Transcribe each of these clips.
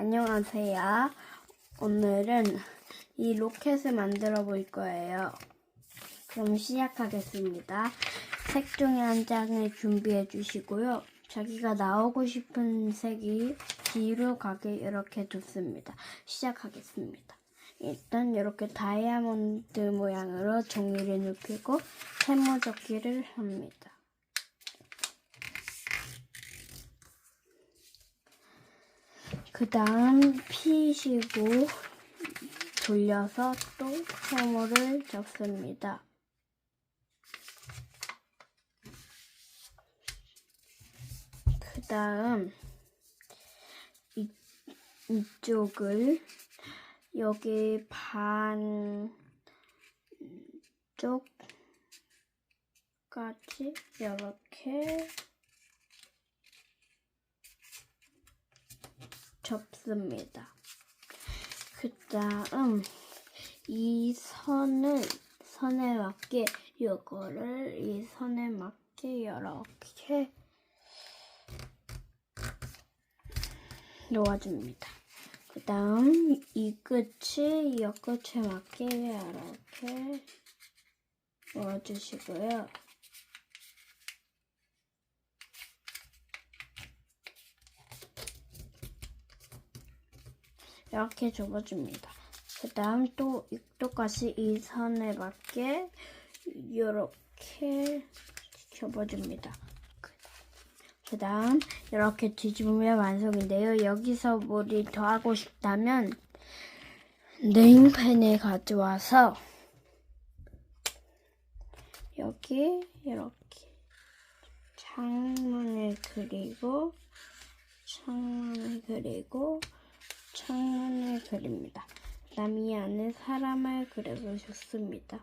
안녕하세요. 오늘은 이 로켓을 만들어 볼 거예요. 그럼 시작하겠습니다. 색 중에 한 장을 준비해 주시고요. 자기가 나오고 싶은 색이 뒤로 가게 이렇게 둡습니다. 시작하겠습니다. 일단 이렇게 다이아몬드 모양으로 종이를 눕히고 세모접기를 합니다. 그 다음 피시고 돌려서 또 세모를 접습니다. 그 다음 이, 이쪽을 여기 반 쪽까지 이렇게 접습니다. 그 다음 이 선을 선에 맞게 이거를 이 선에 맞게 이렇게 놓아줍니다. 그 다음 이 끝이 이 끝에 맞게 이렇게 놓아주시고요. 이렇게 접어줍니다. 그 다음 또 이- 똑같이 이 선에 맞게 이렇게 접어줍니다. 그 다음 이렇게 뒤집으면 완성인데요. 여기서 뭐를 더 하고 싶다면 네임펜을 가져와서 여기 이렇게 창문을 그리고 창문을 그리고 창문을 그립니다. 그다음 이 안에 사람을 그려도 좋습니다.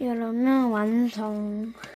이러면 완성.